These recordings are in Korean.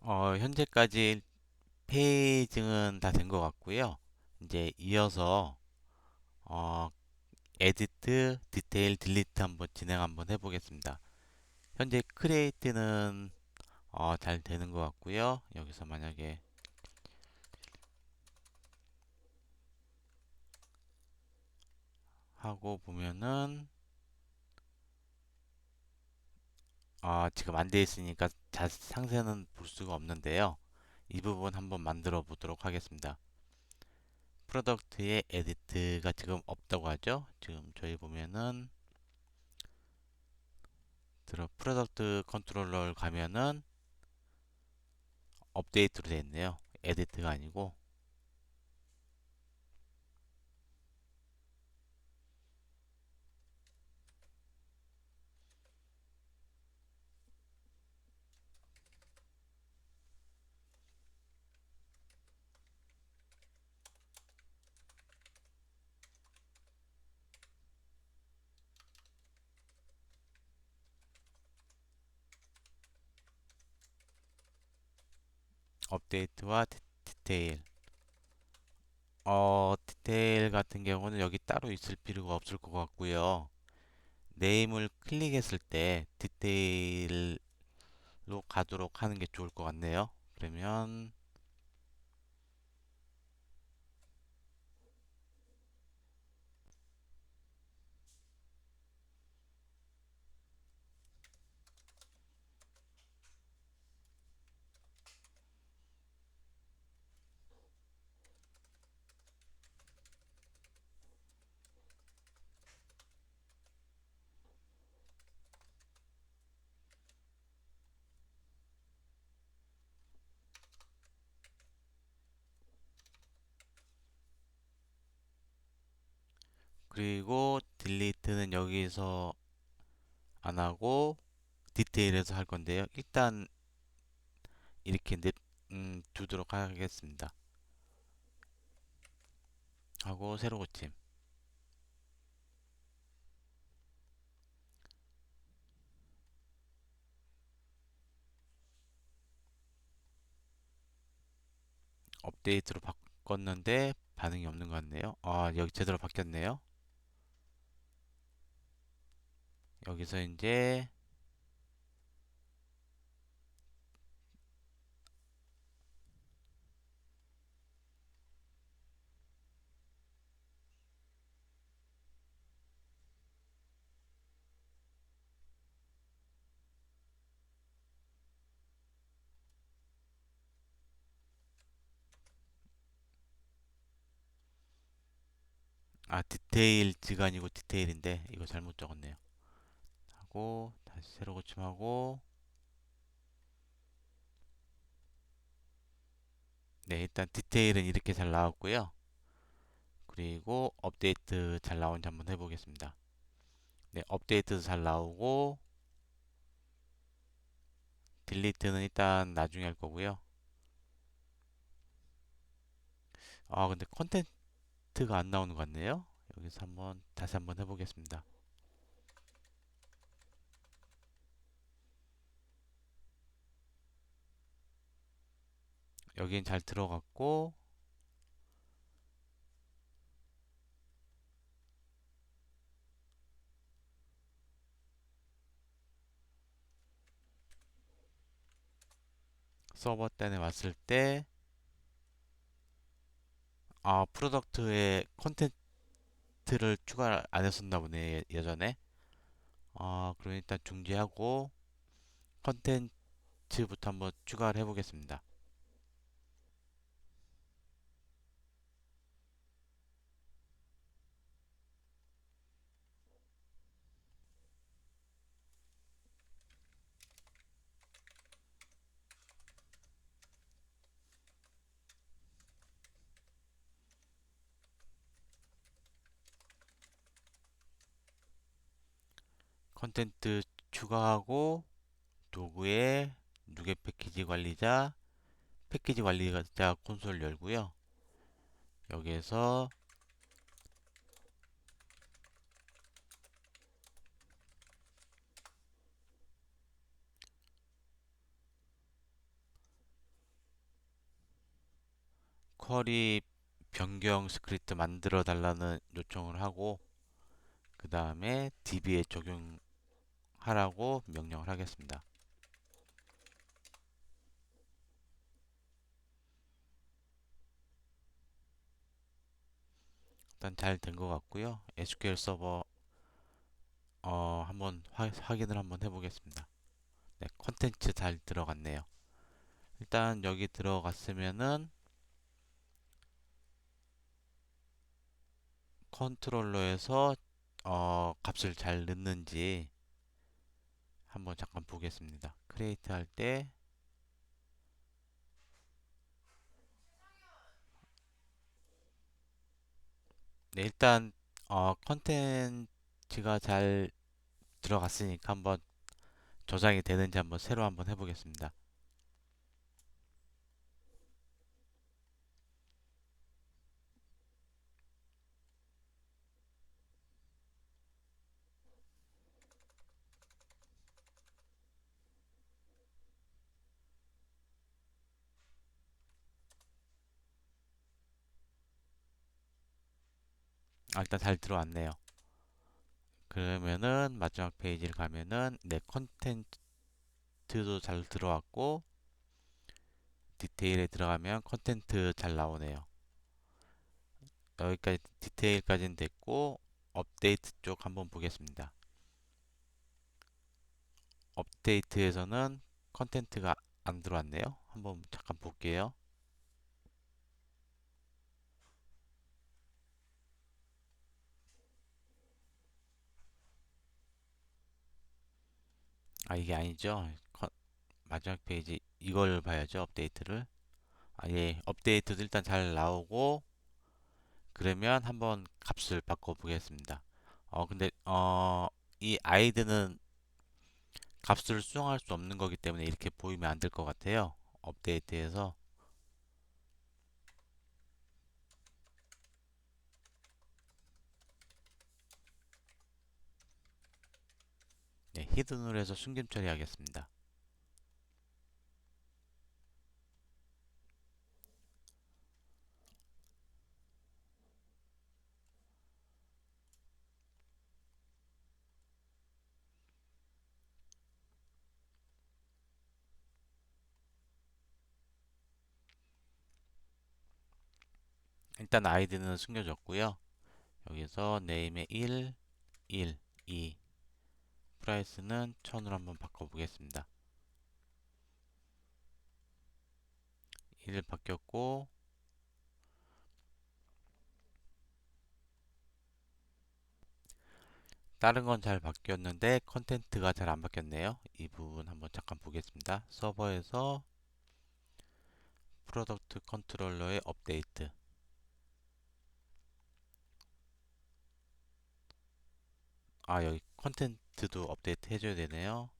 어, 현재까지 페이징은 다 된 것 같고요. 이제 이어서 어, 에디트, 디테일, 딜리트 한번 진행 한번 해보겠습니다. 현재 크리에이트는 어, 잘 되는 것 같고요. 여기서 만약에 하고 보면은 아, 지금 안 돼 있으니까 자, 상세는 볼 수가 없는데요. 이 부분 한번 만들어 보도록 하겠습니다. 프로덕트에 에디트가 지금 없다고 하죠. 지금 저희 보면은 들어 프로덕트 컨트롤러 가면은 업데이트로 되어 있네요. 에디트가 아니고 업데이트와 디, 디테일 어, 디테일 같은 경우는 여기 따로 있을 필요가 없을 것 같고요. 네임을 클릭했을 때 디테일로 가도록 하는 게 좋을 것 같네요. 그러면 그리고 딜리트는 여기서 안 하고 디테일에서 할 건데요. 일단 이렇게 냅, 음, 두도록 하겠습니다. 하고 새로 고침. 업데이트로 바꿨는데 반응이 없는 것 같네요. 아, 여기 제대로 바뀌었네요. 여기서 이제 아, 디테일즈가 아니고 디테일인데 이거 잘못 적었네요. 하고 다시 새로 고침하고 네, 일단 디테일은 이렇게 잘 나왔고요. 그리고 업데이트 잘 나온지 한번 해보겠습니다. 네, 업데이트도 잘 나오고 딜리트는 일단 나중에 할 거고요. 아, 근데 컨텐트가 안 나오는 것 같네요. 여기서 한번 다시 한번 해보겠습니다. 여긴 잘 들어갔고 서버 때에 왔을 때 아, 프로덕트에 콘텐츠를 추가 안 했었나 보네, 예- 예전에. 아, 그럼 일단 중지하고 컨텐츠부터 한번 추가를 해보겠습니다. 컨텐츠 추가하고 도구에 누계 패키지 관리자, 패키지 관리자 콘솔 열고요. 여기에서 쿼리 변경 스크립트 만들어 달라는 요청을 하고 그 다음에 DB에 적용 하라고 명령을 하겠습니다. 일단 잘 된 것 같고요. SQL 서버 어, 한번 화, 확인을 한번 해보겠습니다. 네, 컨텐츠 잘 들어갔네요. 일단 여기 들어갔으면은 컨트롤러에서 어, 값을 잘 넣는지 한번 잠깐 보겠습니다. 크리에이트 할 때 네, 일단 어, 컨텐츠가 잘 들어갔으니까 한번 저장이 되는지 한번 새로 한번 해보겠습니다. 아, 일단 잘 들어왔네요. 그러면은 마지막 페이지를 가면은 네 컨텐츠도 잘 들어왔고 디테일에 들어가면 컨텐트 잘 나오네요. 여기까지 디테일까지는 됐고 업데이트 쪽 한번 보겠습니다. 업데이트에서는 컨텐트가 안 들어왔네요. 한번 잠깐 볼게요. 아 이게 아니죠. 컨- 마지막 페이지 이걸 봐야죠. 업데이트를. 아 예, 업데이트도 일단 잘 나오고 그러면 한번 값을 바꿔 보겠습니다. 어 근데 어 이 아이드는 값을 수정할 수 없는 거기 때문에 이렇게 보이면 안 될 것 같아요. 업데이트에서 네, 히든으로 해서 숨김 처리하겠습니다. 일단 아이디는 숨겨졌고요. 여기서 네임에 1, 1, 2 프라이스는 1000으로 한번 바꿔보겠습니다. 1 바뀌었고 다른 건 잘 바뀌었는데 컨텐트가 잘 안 바뀌었네요. 이 부분 한번 잠깐 보겠습니다. 서버에서 프로덕트 컨트롤러의 업데이트 아 여기 컨텐 트도 업데이트 해줘야 되네요.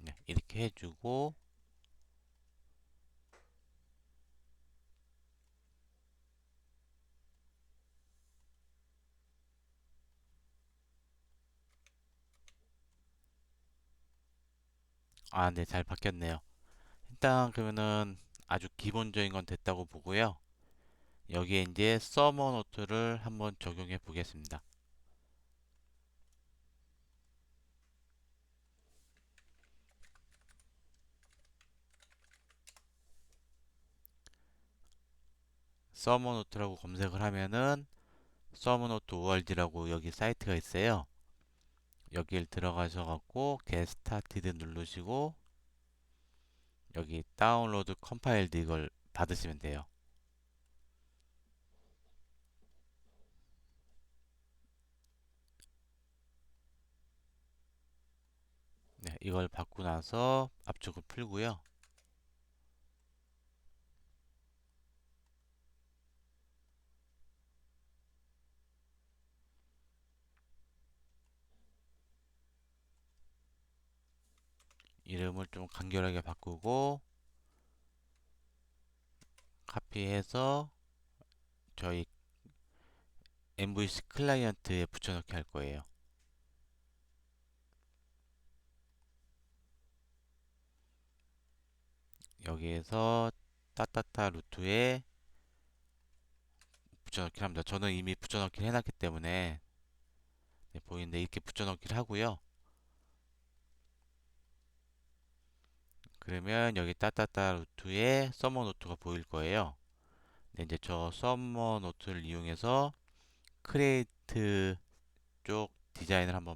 네, 이렇게 해주고 아, 네, 잘 바뀌었네요. 일단 그러면은 아주 기본적인 건 됐다고 보고요. 여기에 이제 서머 노트를 한번 적용해 보겠습니다. 서머 노트라고 검색을 하면은 서머 노트 월드라고 여기 사이트가 있어요. 여길 들어가셔 갖고 get started 누르시고 여기 다운로드 컴파일드 이걸 받으시면 돼요. 네, 이걸 받고 나서 압축을 풀고요. 이름을 좀 간결하게 바꾸고 카피해서 저희 MVC 클라이언트에 붙여넣기 할 거예요. 여기에서 따따따 루트에 붙여넣기를 합니다. 저는 이미 붙여넣기를 해놨기 때문에 네, 보이는데 이렇게 붙여넣기를 하고요. 그러면 여기 따따따 루트에 서머 노트가 보일 거예요. 네, 이제 저 서머 노트를 이용해서 크레이트 쪽 디자인을 한번